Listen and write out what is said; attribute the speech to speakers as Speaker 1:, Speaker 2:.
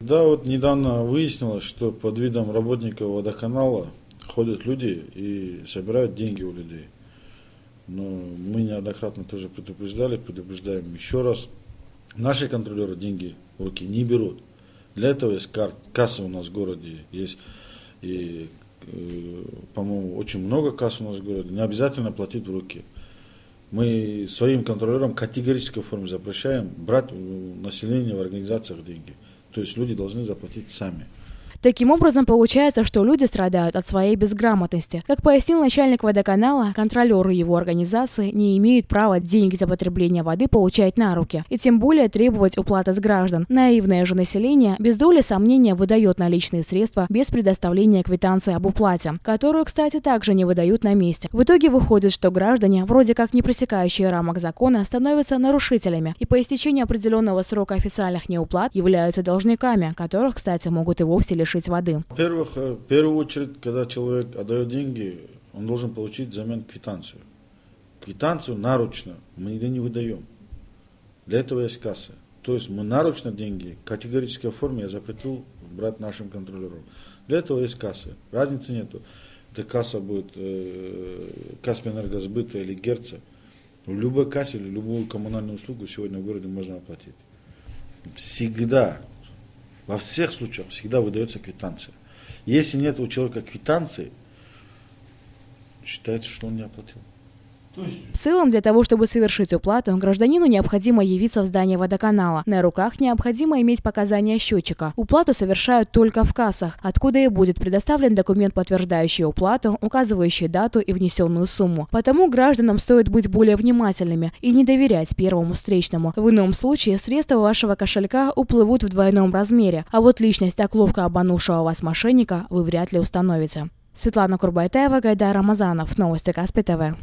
Speaker 1: Да, вот недавно выяснилось, что под видом работников водоканала ходят люди и собирают деньги у людей. Но мы неоднократно тоже предупреждали, предупреждаем еще раз. Наши контролеры деньги в руки не берут. Для этого есть кар- касса у нас в городе, есть и, э, по-моему, очень много касс у нас в городе. Не обязательно платить в руки. Мы своим контролерам категорической форме запрещаем брать у населения в организациях деньги. То есть люди должны заплатить сами.
Speaker 2: Таким образом, получается, что люди страдают от своей безграмотности. Как пояснил начальник водоканала, контролеры его организации не имеют права деньги за потребление воды получать на руки, и тем более требовать уплаты с граждан. Наивное же население без доли сомнения выдает наличные средства без предоставления квитанции об уплате, которую, кстати, также не выдают на месте. В итоге выходит, что граждане, вроде как не пресекающие рамок закона, становятся нарушителями, и по истечении определенного срока официальных неуплат являются должниками, которых, кстати, могут и вовсе лишить воды.
Speaker 1: Во-первых, э, в первую очередь, когда человек отдает деньги, он должен получить взамен квитанцию. Квитанцию наручно мы нигде не выдаем. Для этого есть касса. То есть мы наручно деньги, категорической форме я запретил брать нашим контролерам. Для этого есть касса. Разницы нету. Это касса будет э, Каспэнергосбыта или Герца. В любой кассе или любую коммунальную услугу сегодня в городе можно оплатить. Всегда во всех случаях всегда выдается квитанция. Если нет у человека квитанции, считается, что он не оплатил.
Speaker 2: В целом, для того, чтобы совершить уплату, гражданину необходимо явиться в здание водоканала. На руках необходимо иметь показания счетчика. Уплату совершают только в кассах, откуда и будет предоставлен документ, подтверждающий уплату, указывающий дату и внесенную сумму. Потому гражданам стоит быть более внимательными и не доверять первому встречному. В ином случае средства вашего кошелька уплывут в двойном размере, а вот личность так ловко обманувшего вас мошенника вы вряд ли установите. Светлана Курбайтаева, Гайдар Рамазанов. Новости Каспи ТВ.